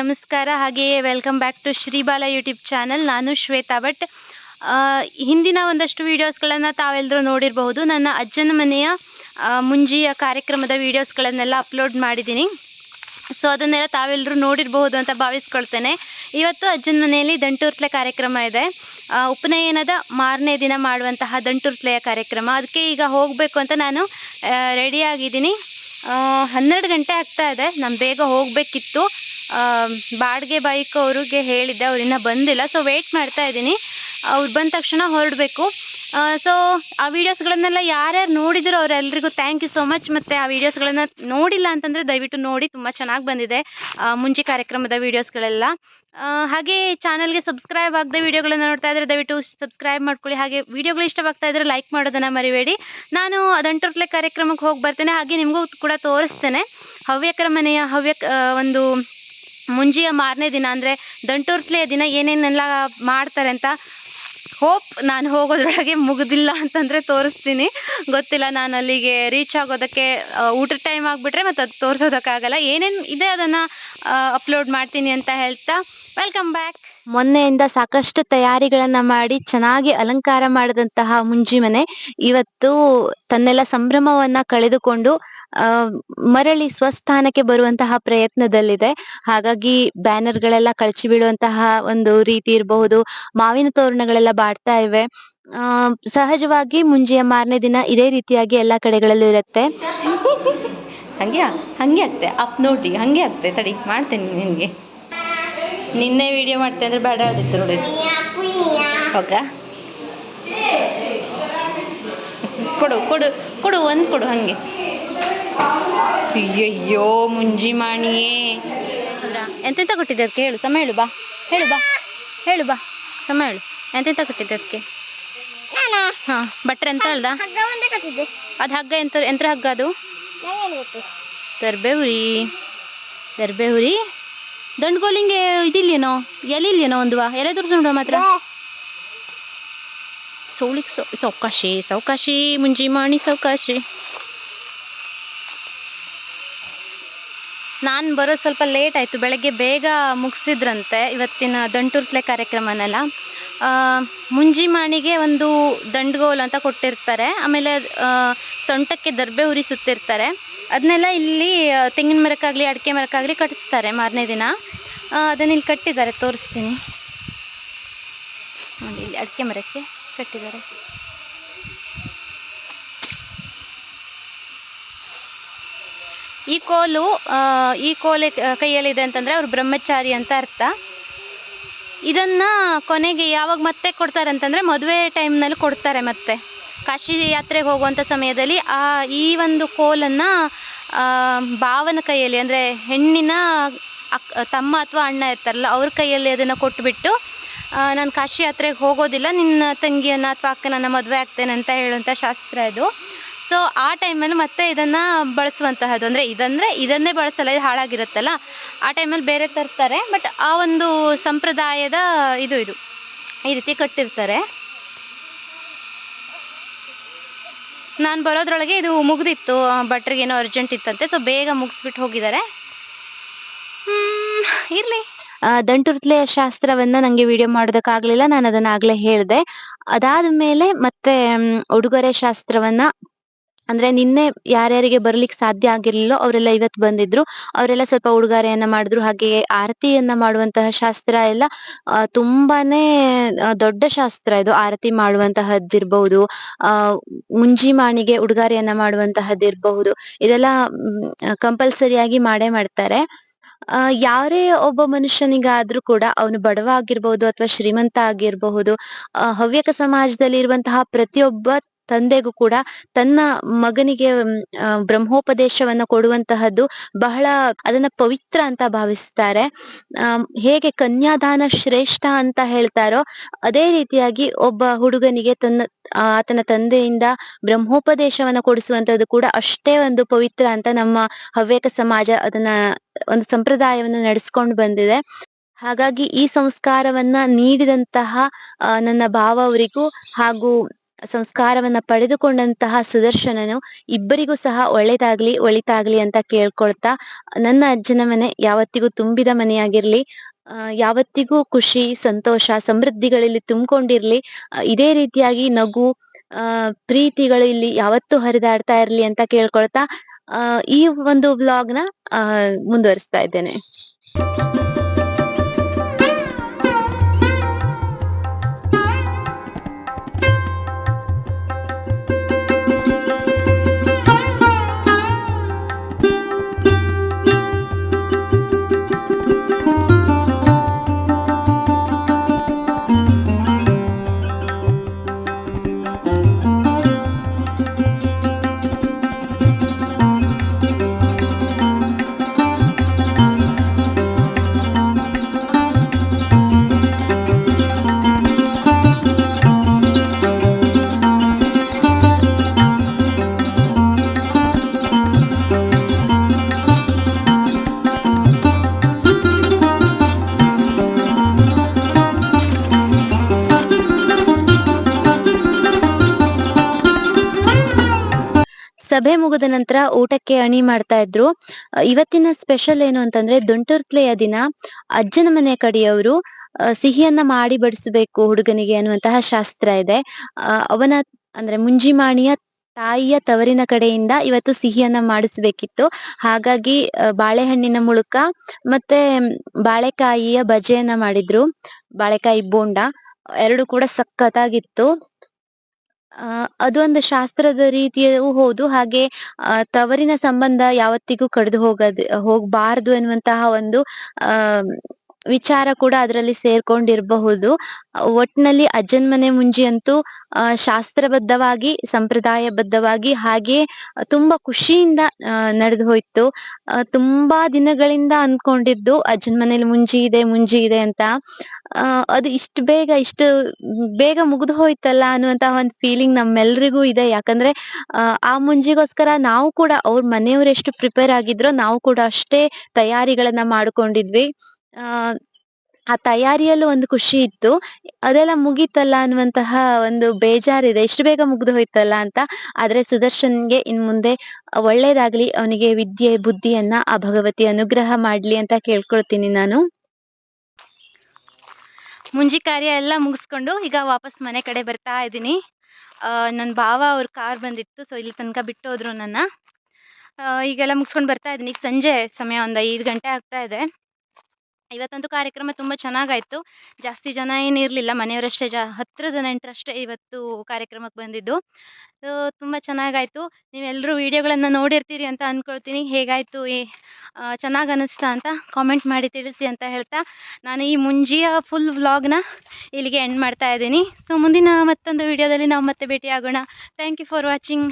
ನಮಸ್ಕಾರ. ಹಾಗೆಯೇ welcome back to Shribala YouTube channel ನಾನು ಶ್ವೇತಾ ಭಟ್. ಹಿಂದಿನ ಒಂದಷ್ಟು ವೀಡಿಯೋಸ್ಗಳನ್ನು ತಾವೆಲ್ಲರೂ ನೋಡಿರಬಹುದು. ನನ್ನ ಅಜ್ಜನ ಮನೆಯ ಮುಂಜಿಯ ಕಾರ್ಯಕ್ರಮದ ವೀಡಿಯೋಸ್ಗಳನ್ನೆಲ್ಲ ಅಪ್ಲೋಡ್ ಮಾಡಿದ್ದೀನಿ. ಸೊ ಅದನ್ನೆಲ್ಲ ತಾವೆಲ್ಲರೂ ನೋಡಿರಬಹುದು ಅಂತ ಭಾವಿಸ್ಕೊಳ್ತೇನೆ. ಇವತ್ತು ಅಜ್ಜನ ಮನೆಯಲ್ಲಿ ದಂಟುರ್ತ್ಲೆ ಕಾರ್ಯಕ್ರಮ ಇದೆ. ಉಪನಯನದ ಮಾರನೇ ದಿನ ಮಾಡುವಂತಹ ದಂಟುರ್ತ್ಲೆಯ ಕಾರ್ಯಕ್ರಮ. ಅದಕ್ಕೆ ಈಗ ಹೋಗಬೇಕು ಅಂತ ನಾನು ರೆಡಿಯಾಗಿದ್ದೀನಿ ಹನ್ನೆರಡು ಗಂಟೆ ಆಗ್ತಾ ಇದೆ. ನಾನು ಬೇಗ ಹೋಗಬೇಕಿತ್ತು. ಬಾಡಿಗೆ ಬೈಕ್ ಅವ್ರಿಗೆ ಹೇಳಿದ್ದೆ. ಅವ್ರು ಇನ್ನೂ ಬಂದಿಲ್ಲ. ಸೊ ವೆಯ್ಟ್ ಮಾಡ್ತಾ ಇದ್ದೀನಿ. ಅವ್ರು ಬಂದ ತಕ್ಷಣ ಹೊರಡಬೇಕು. ಸೊ ಆ ವೀಡಿಯೋಸ್ಗಳನ್ನೆಲ್ಲ ಯಾರ್ಯಾರು ನೋಡಿದ್ರು ಅವರೆಲ್ಲರಿಗೂ ಥ್ಯಾಂಕ್ ಯು ಸೋ ಮಚ್ ಮತ್ತು ಆ ವೀಡಿಯೋಸ್ಗಳನ್ನು ನೋಡಿಲ್ಲ ಅಂತಂದರೆ ದಯವಿಟ್ಟು ನೋಡಿ, ತುಂಬ ಚೆನ್ನಾಗಿ ಬಂದಿದೆ ಮುಂಚೆ ಕಾರ್ಯಕ್ರಮದ ವೀಡಿಯೋಸ್ಗಳೆಲ್ಲ ಹಾಗೆ ಚಾನಲ್ಗೆ ಸಬ್ಸ್ಕ್ರೈಬ್ ಆಗದೆ ವೀಡಿಯೋಗಳನ್ನು ನೋಡ್ತಾ ಇದ್ರೆ ದಯವಿಟ್ಟು ಸಬ್ಸ್ಕ್ರೈಬ್ ಮಾಡ್ಕೊಳ್ಳಿ. ಹಾಗೆ ವೀಡಿಯೋಗಳು ಇಷ್ಟವಾಗ್ತಾ ಇದ್ರೆ ಲೈಕ್ ಮಾಡೋದನ್ನು ಮರಿಬೇಡಿ. ನಾನು ಅದಂಟರ್ಲೆ ಕಾರ್ಯಕ್ರಮಕ್ಕೆ ಹೋಗಿ ಬರ್ತೇನೆ. ಹಾಗೆ ನಿಮಗೂ ಕೂಡ ತೋರಿಸ್ತೇನೆ. ಹವ್ಯಕರ ಮನೆಯ ಹವ್ಯಕ ಒಂದು ಮುಂಜಿಯ ಮಾರನೇ ದಿನ ಅಂದರೆ ದಂಟುರ್ತ್ಲೆಯ ದಿನ ಏನೇನೆಲ್ಲ ಮಾಡ್ತಾರೆ ಅಂತ ಹೋಪ್ ನಾನು ಹೋಗೋದ್ರೊಳಗೆ ಮುಗಿದಿಲ್ಲ ಅಂತಂದರೆ ತೋರಿಸ್ತೀನಿ. ಗೊತ್ತಿಲ್ಲ ನಾನು ಅಲ್ಲಿಗೆ ರೀಚ್ ಆಗೋದಕ್ಕೆ ಊಟದ ಟೈಮ್ ಆಗಿಬಿಟ್ರೆ ಮತ್ತು ಅದು ತೋರಿಸೋದಕ್ಕಾಗಲ್ಲ. ಏನೇನು ಇದೆ ಅದನ್ನು ಅಪ್ಲೋಡ್ ಮಾಡ್ತೀನಿ ಅಂತ ಹೇಳ್ತಾ ವೆಲ್ಕಮ್ ಬ್ಯಾಕ್ ಮೊನ್ನೆಯಿಂದ ಸಾಕಷ್ಟು ತಯಾರಿಗಳನ್ನ ಮಾಡಿ ಚೆನ್ನಾಗಿ ಅಲಂಕಾರ ಮಾಡಿದಂತಹ ಮುಂಜಿ ಮನೆ ಇವತ್ತು ತನ್ನೆಲ್ಲ ಸಂಭ್ರಮವನ್ನ ಕಳೆದುಕೊಂಡು ಮರಳಿ ಸ್ವಸ್ಥಾನಕ್ಕೆ ಬರುವಂತಹ ಪ್ರಯತ್ನದಲ್ಲಿದೆ. ಹಾಗಾಗಿ ಬ್ಯಾನರ್ಗಳೆಲ್ಲ ಕಳಚಿ ಬೀಳುವಂತಹ ಒಂದು ರೀತಿ ಇರಬಹುದು. ಮಾವಿನ ತೋರಣಗಳೆಲ್ಲ ಬಾಡ್ತಾ ಇವೆ. ಆ, ಸಹಜವಾಗಿ ಮುಂಜಿಯ ಮಾರನೇ ದಿನ ಇದೇ ರೀತಿಯಾಗಿ ಎಲ್ಲಾ ಕಡೆಗಳಲ್ಲೂ ಇರುತ್ತೆ. ಹಂಗೆ ಹಂಗೆ ಆಗ್ತೆ. ಅಪ್ ನೋಡಿ, ಹಂಗೆ ಆಗ್ತೆ. ತಡಿ, ಮಾಡ್ತೇನೆ ನಿನಗೆ. ನಿನ್ನೆ ವಿಡಿಯೋ ಮಾಡ್ತೆ ಅಂದ್ರೆ ಬೇಡ ಆಗಿತ್ತು ನೋಡಿ. ಹೋಗ. ಕೊಡು ಕೊಡು ಕೊಡು ಒಂದು ಕೊಡು ಹಂಗೆ. ಅಯ್ಯಯ್ಯೋ ಮುಂಜಿ ಮಾಣಿಯೇ ಎಂತೆಂತ ಕೊಟ್ಟಿದ್ದೆ ಅದಕ್ಕೆ ಹೇಳು ಸಮಯ ಹೇಳು ಬಾ. ಹೇಳು ಬಾ. ಹೇಳು ಬಾ. ಸಮ ಹೇಳು. ಎಂತೆಂತ ಕೊಟ್ಟಿದ್ದೆ ಅದಕ್ಕೆ? ಹಾಂ ಬಟ್ರೆ ಎಂತ ಹೇಳ್ದ ಅದು ಹಗ್ಗ ಎಂತ ಎಂತ್ರ ಹಗ್ಗ ಅದು? ತರ್ಬೆ ಹುರಿ ತರ್ಬೆ ಹುರಿ ದಂಡ್ಗೋಲಿಂಗೆ ಇದಿಲ್ಲೇನೋ? ಎಲೆ ಇಲ್ಲೇನೋ ಒಂದು ಎಲೆ ತೋರಿಸ್ ನೋಡುವ ಮಾತ್ರ. ಸೌಲಿಗೆ ಸೌ ಸೌಕಾಶಿ ಸೌಕಾಶಿ ಮುಂಜಿ ಮಾಣಿ ಸೌಕಾಶಿ. ನಾನು ಬರೋದು ಸ್ವಲ್ಪ ಲೇಟ್ ಆಯಿತು. ಬೆಳಗ್ಗೆ ಬೇಗ ಮುಗಿಸಿದ್ರಂತೆ ಇವತ್ತಿನ ದಂಟುರ್ತ್ಲೆ ಕಾರ್ಯಕ್ರಮನೆಲ್ಲ. ಮುಂಜಿ ಮಾಣಿಗೆ ಒಂದು ದಂಡ್ಗೋಲ್ ಅಂತ ಕೊಟ್ಟಿರ್ತಾರೆ. ಆಮೇಲೆ ಸೊಂಟಕ್ಕೆ ದರ್ಬೆ ಉರಿ ಸುತ್ತಿರ್ತಾರೆ ಅದನ್ನೆಲ್ಲ ಇಲ್ಲಿ ತೆಂಗಿನ ಮರಕ್ಕಾಗಲಿ, ಅಡಿಕೆ ಮರಕ್ಕಾಗಲಿ ಕಟ್ಟಿಸ್ತಾರೆ ಮಾರನೇ ದಿನ. ಅದನ್ನು ಇಲ್ಲಿ ಕಟ್ಟಿದ್ದಾರೆ, ತೋರಿಸ್ತೀನಿ. ನೋಡಿ, ಇಲ್ಲಿ ಅಡಿಕೆ ಮರಕ್ಕೆ ಕಟ್ಟಿದ್ದಾರೆ. ಈ ಕೋಲು ಈ ಕೋಲೆ ಕೈಯಲ್ಲಿದೆ ಅಂತಂದರೆ ಅವ್ರು ಬ್ರಹ್ಮಚಾರಿ ಅಂತ ಅರ್ಥ. ಇದನ್ನು ಕೊನೆಗೆ ಯಾವಾಗ ಮತ್ತೆ ಕೊಡ್ತಾರೆ ಅಂತಂದರೆ ಮದುವೆ ಟೈಮ್ನಲ್ಲಿ ಕೊಡ್ತಾರೆ ಮತ್ತೆ. ಕಾಶಿ ಯಾತ್ರೆಗೆ ಹೋಗುವಂಥ ಸಮಯದಲ್ಲಿ ಆ ಈ ಒಂದು ಕೋಲನ್ನು ಭಾವನ ಕೈಯಲ್ಲಿ, ಅಂದರೆ ಹೆಣ್ಣಿನ ಅಕ್, ತಮ್ಮ ಅಥವಾ ಅಣ್ಣ ಇರ್ತಾರಲ್ಲ, ಅವ್ರ ಕೈಯಲ್ಲಿ ಅದನ್ನು ಕೊಟ್ಬಿಟ್ಟು ನಾನು ಕಾಶಿ ಯಾತ್ರೆಗೆ ಹೋಗೋದಿಲ್ಲ, ನಿನ್ನ ತಂಗಿಯನ್ನು ಅಥವಾ ಅಕ್ಕನನ್ನು ಮದುವೆ ಆಗ್ತೇನೆ ಅಂತ ಹೇಳುವಂಥ ಶಾಸ್ತ್ರ ಇದು. ಸೊ ಆ ಟೈಮಲ್ಲಿ ಮತ್ತೆ ಇದನ್ನು ಬಳಸುವಂತಹದ್ದು, ಅಂದರೆ ಇದಂದರೆ ಇದನ್ನೇ ಬಳಸಲ್ಲ, ಇದು ಹಾಳಾಗಿರುತ್ತಲ್ಲ, ಆ ಟೈಮಲ್ಲಿ ಬೇರೆ ತರ್ತಾರೆ ಬಟ್ ಆ ಒಂದು ಸಂಪ್ರದಾಯದ ಇದು ಇದು, ಈ ರೀತಿ ಕಟ್ಟಿರ್ತಾರೆ. ನಾನು ಬರೋದ್ರೊಳಗೆ ಇದು ಮುಗ್ದಿತ್ತು ಭಟ್ರಿಗೆ ಏನೋ ಅರ್ಜೆಂಟ್ ಇತ್ತಂತೆ ಸೊ ಬೇಗ ಮುಗಿಸ್ಬಿಟ್ಟು ಹೋಗಿದ್ದಾರೆ. ಇರಲಿ. ದಂಟುರ್ತ್ಲೆಯ ಶಾಸ್ತ್ರವನ್ನ ನಂಗೆ ವಿಡಿಯೋ ಮಾಡೋದಕ್ಕಾಗ್ಲಿಲ್ಲ ನಾನು ಅದನ್ನ ಆಗ್ಲೇ ಹೇಳಿದೆ. ಅದಾದ್ಮೇಲೆ ಮತ್ತೆ ಮ್, ಉಡುಗೊರೆ ಶಾಸ್ತ್ರವನ್ನ ಅಂದ್ರೆ ನಿನ್ನೆ ಯಾರ್ಯಾರಿಗೆ ಬರ್ಲಿಕ್ಕೆ ಸಾಧ್ಯ ಆಗಿರ್ಲಿಲ್ಲೋ ಅವರೆಲ್ಲ ಇವತ್ತು ಬಂದಿದ್ರು. ಅವರೆಲ್ಲ ಸ್ವಲ್ಪ ಉಡುಗಾರೆಯನ್ನ ಮಾಡಿದ್ರು. ಹಾಗೆ ಆರತಿಯನ್ನ ಮಾಡುವಂತಹ ಶಾಸ್ತ್ರ ಎಲ್ಲ ತುಂಬಾನೇ ದೊಡ್ಡ ಶಾಸ್ತ್ರ ಇದು. ಆರತಿ ಮಾಡುವಂತಹದ್ದಿರ್ಬಹುದು, ಆ ಮುಂಜಿ ಮಾಣಿಗೆ ಉಡುಗೊರೆಯನ್ನ ಮಾಡುವಂತಹದ್ದಿರ್ಬಹುದು. ಇದೆಲ್ಲ ಕಂಪಲ್ಸರಿಯಾಗಿ ಮಾಡೇ ಮಾಡ್ತಾರೆ. ಯಾರೇ ಒಬ್ಬ ಮನುಷ್ಯನಿಗಾದ್ರೂ ಕೂಡ ಅವನು ಬಡವ ಆಗಿರ್ಬಹುದು ಅಥವಾ ಶ್ರೀಮಂತ ಆಗಿರಬಹುದು ಹವ್ಯಕ ಸಮಾಜದಲ್ಲಿ ಇರುವಂತಹ ಪ್ರತಿಯೊಬ್ಬ ತಂದೆಗೂ ಕೂಡ ತನ್ನ ಮಗನಿಗೆ ಬ್ರಹ್ಮೋಪದೇಶವನ್ನ ಕೊಡುವಂತಹದ್ದು ಬಹಳ ಅದನ್ನ ಪವಿತ್ರ ಅಂತ ಭಾವಿಸ್ತಾರೆ. ಹೇಗೆ ಕನ್ಯಾದಾನ ಶ್ರೇಷ್ಠ ಅಂತ ಹೇಳ್ತಾರೋ ಅದೇ ರೀತಿಯಾಗಿ ಒಬ್ಬ ಹುಡುಗನಿಗೆ ತನ್ನ ಆತನ ತಂದೆಯಿಂದ ಬ್ರಹ್ಮೋಪದೇಶವನ್ನ ಕೊಡಿಸುವಂತದ್ದು ಕೂಡ ಅಷ್ಟೇ ಒಂದು ಪವಿತ್ರ ಅಂತ ನಮ್ಮ ಹವ್ಯಕ ಸಮಾಜ ಅದನ್ನ ಒಂದು ಸಂಪ್ರದಾಯವನ್ನ ನಡೆಸ್ಕೊಂಡು ಬಂದಿದೆ. ಹಾಗಾಗಿ ಈ ಸಂಸ್ಕಾರವನ್ನ ನೀಡಿದಂತಹ ನನ್ನ ಭಾವ ಅವರಿಗೂ ಹಾಗೂ ಸಂಸ್ಕಾರವನ್ನ ಪಡೆದುಕೊಂಡಂತಹ ಸುದರ್ಶನನು ಇಬ್ಬರಿಗೂ ಸಹ ಒಳ್ಳೇದಾಗ್ಲಿ, ಒಳಿತಾಗ್ಲಿ ಅಂತ ಕೇಳ್ಕೊಳ್ತಾ, ನನ್ನ ಅಜ್ಜನ ಮನೆ ಯಾವತ್ತಿಗೂ ತುಂಬಿದ ಮನೆಯಾಗಿರ್ಲಿ ಯಾವತ್ತಿಗೂ ಖುಷಿ, ಸಂತೋಷ, ಸಮೃದ್ಧಿಗಳಲ್ಲಿ ತುಂಬಿಕೊಂಡಿರ್ಲಿ ಇದೇ ರೀತಿಯಾಗಿ ನಗು, ಆ, ಪ್ರೀತಿಗಳು ಇಲ್ಲಿ ಯಾವತ್ತೂ ಹರಿದಾಡ್ತಾ ಇರ್ಲಿ ಅಂತ ಕೇಳ್ಕೊಳ್ತಾ ಈ ಒಂದು ವ್ಲಾಗ್ನ, ಆ, ಮುಂದುವರಿಸ್ತಾ ಇದ್ದೇನೆ. ಸಭೆ ಮುಗಿದ ನಂತರ ಊಟಕ್ಕೆ ಅಣಿ ಮಾಡ್ತಾ ಇದ್ರು. ಇವತ್ತಿನ ಸ್ಪೆಷಲ್ ಏನು ಅಂತಂದ್ರೆ ದೊಂಟುರ್ತ್ಲೆಯ ದಿನ ಅಜ್ಜನ ಮನೆ ಕಡೆಯವರು ಸಿಹಿಯನ್ನ ಮಾಡಿ ಬಡಿಸಬೇಕು ಹುಡುಗನಿಗೆ ಅನ್ನುವಂತಹ ಶಾಸ್ತ್ರ ಇದೆ. ಅವನ ಅಂದ್ರೆ ಮುಂಜಿಮಾಣಿಯ ತಾಯಿಯ ತವರಿನ ಕಡೆಯಿಂದ ಇವತ್ತು ಸಿಹಿಯನ್ನ ಮಾಡಿಸ್ಬೇಕಿತ್ತು. ಹಾಗಾಗಿ ಬಾಳೆಹಣ್ಣಿನ ಮುಳುಕ ಮತ್ತೆ ಬಾಳೆಕಾಯಿಯ ಬಜೆಯನ್ನ ಮಾಡಿದ್ರು. ಬಾಳೆಕಾಯಿ ಬೋಂಡ, ಎರಡು ಕೂಡ ಸಖತ್ತಾಗಿತ್ತು. ಆ, ಅದೊಂದು ಶಾಸ್ತ್ರದ ರೀತಿಯೂ ಹೌದು. ಹಾಗೆ, ಆ, ತವರಿನ ಸಂಬಂಧ ಯಾವತ್ತಿಗೂ ಕಡಿದು ಹೋಗದ್, ಹೋಗ್ಬಾರ್ದು ಎನ್ನುವಂತಹ ಒಂದು, ಆ ವಿಚಾರ ಕೂಡ ಅದರಲ್ಲಿ ಸೇರ್ಕೊಂಡಿರಬಹುದು. ಒಟ್ನಲ್ಲಿ ಅಜ್ಜನ್ ಮನೆ ಮುಂಜಿ ಅಂತೂ ಶಾಸ್ತ್ರಬದ್ಧವಾಗಿ, ಸಂಪ್ರದಾಯಬದ್ಧವಾಗಿ ಹಾಗೆ ತುಂಬಾ ಖುಷಿಯಿಂದ ನಡೆದು ಹೋಯ್ತು. ತುಂಬಾ ದಿನಗಳಿಂದ ಅನ್ಕೊಂಡಿದ್ದು ಅಜ್ಜನ್ ಮನೇಲಿ ಮುಂಜಿ ಇದೆ ಮುಂಜಿ ಇದೆ ಅಂತ. ಅದು ಇಷ್ಟು ಬೇಗ ಇಷ್ಟು ಬೇಗ ಮುಗಿದು ಹೋಯ್ತಲ್ಲ ಅನ್ನುವಂತಹ ಒಂದು ಫೀಲಿಂಗ್ ನಮ್ಮೆಲ್ರಿಗೂ ಇದೆ. ಯಾಕಂದ್ರೆ ಆ ಮುಂಜಿಗೋಸ್ಕರ ನಾವು ಕೂಡ, ಅವ್ರ ಮನೆಯವ್ರು ಎಷ್ಟು ಪ್ರಿಪೇರ್ ಆಗಿದ್ರೋ ನಾವು ಕೂಡ ಅಷ್ಟೇ ತಯಾರಿಗಳನ್ನ ಮಾಡ್ಕೊಂಡಿದ್ವಿ. ಆ ತಯಾರಿಯಲ್ಲೂ ಒಂದು ಖುಷಿ ಇತ್ತು. ಅದೆಲ್ಲ ಮುಗೀತಲ್ಲ ಅನ್ನುವಂತಹ ಒಂದು ಬೇಜಾರಿದೆ. ಇಷ್ಟು ಬೇಗ ಮುಗಿದು ಹೋಯ್ತಲ್ಲ ಅಂತ. ಆದ್ರೆ ಸುದರ್ಶನ್ಗೆ ಇನ್ ಮುಂದೆ ಒಳ್ಳೇದಾಗ್ಲಿ, ಅವನಿಗೆ ವಿದ್ಯೆ, ಬುದ್ಧಿಯನ್ನ, ಆ ಭಗವತಿ ಅನುಗ್ರಹ ಮಾಡ್ಲಿ ಅಂತ ಕೇಳ್ಕೊಳ್ತೀನಿ ನಾನು. ಮುಂಜಿ ಕಾರ್ಯ ಎಲ್ಲ ಮುಗಿಸ್ಕೊಂಡು ಈಗ ವಾಪಸ್ ಮನೆ ಕಡೆ ಬರ್ತಾ ಇದ್ದೀನಿ. ನನ್ನ ಭಾವ ಅವ್ರ ಕಾರ್ ಬಂದಿತ್ತು, ಸೊ ಇಲ್ಲಿ ತನಕ ಬಿಟ್ಟು ಹೋದ್ರು ನನ್ನ ಈಗೆಲ್ಲ ಮುಗಿಸ್ಕೊಂಡು ಬರ್ತಾ ಇದ್ದೀನಿ. ಈಗ ಸಂಜೆ ಸಮಯ ಒಂದು ಐದು ಗಂಟೆ ಆಗ್ತಾ ಇದೆ. ಇವತ್ತಂತೂ ಕಾರ್ಯಕ್ರಮ ತುಂಬ ಚೆನ್ನಾಗಾಯ್ತು. ಜಾಸ್ತಿ ಜನ ಏನು ಇರಲಿಲ್ಲ, ಮನೆಯವರಷ್ಟೇ ಜಾ ಹತ್ತಿರದ ನೆಂಟರಷ್ಟೇ ಇವತ್ತು ಕಾರ್ಯಕ್ರಮಕ್ಕೆ ಬಂದಿದ್ದು. ತುಂಬ ಚೆನ್ನಾಗಾಯ್ತು. ನೀವೆಲ್ಲರೂ ವೀಡಿಯೋಗಳನ್ನು ನೋಡಿರ್ತೀರಿ ಅಂತ ಅಂದ್ಕೊಳ್ತೀನಿ ಹೇಗಾಯಿತು ಏ ಚೆನ್ನಾಗಿ ಅನ್ನಿಸ್ತಾ ಅಂತ ಕಾಮೆಂಟ್ ಮಾಡಿ ತಿಳಿಸಿ ಅಂತ ಹೇಳ್ತಾ. ನಾನು ಈ ಮುಂಜಿಯ ಫುಲ್ ವ್ಲಾಗ್ನ ಇಲ್ಲಿಗೆ ಎಂಡ್ ಮಾಡ್ತಾ ಇದ್ದೀನಿ. ಸೊ, ಮುಂದಿನ ಮತ್ತೊಂದು ವಿಡಿಯೋದಲ್ಲಿ ನಾವು ಮತ್ತೆ ಭೇಟಿ ಆಗೋಣ ಥ್ಯಾಂಕ್ ಯು ಫಾರ್ ವಾಚಿಂಗ್.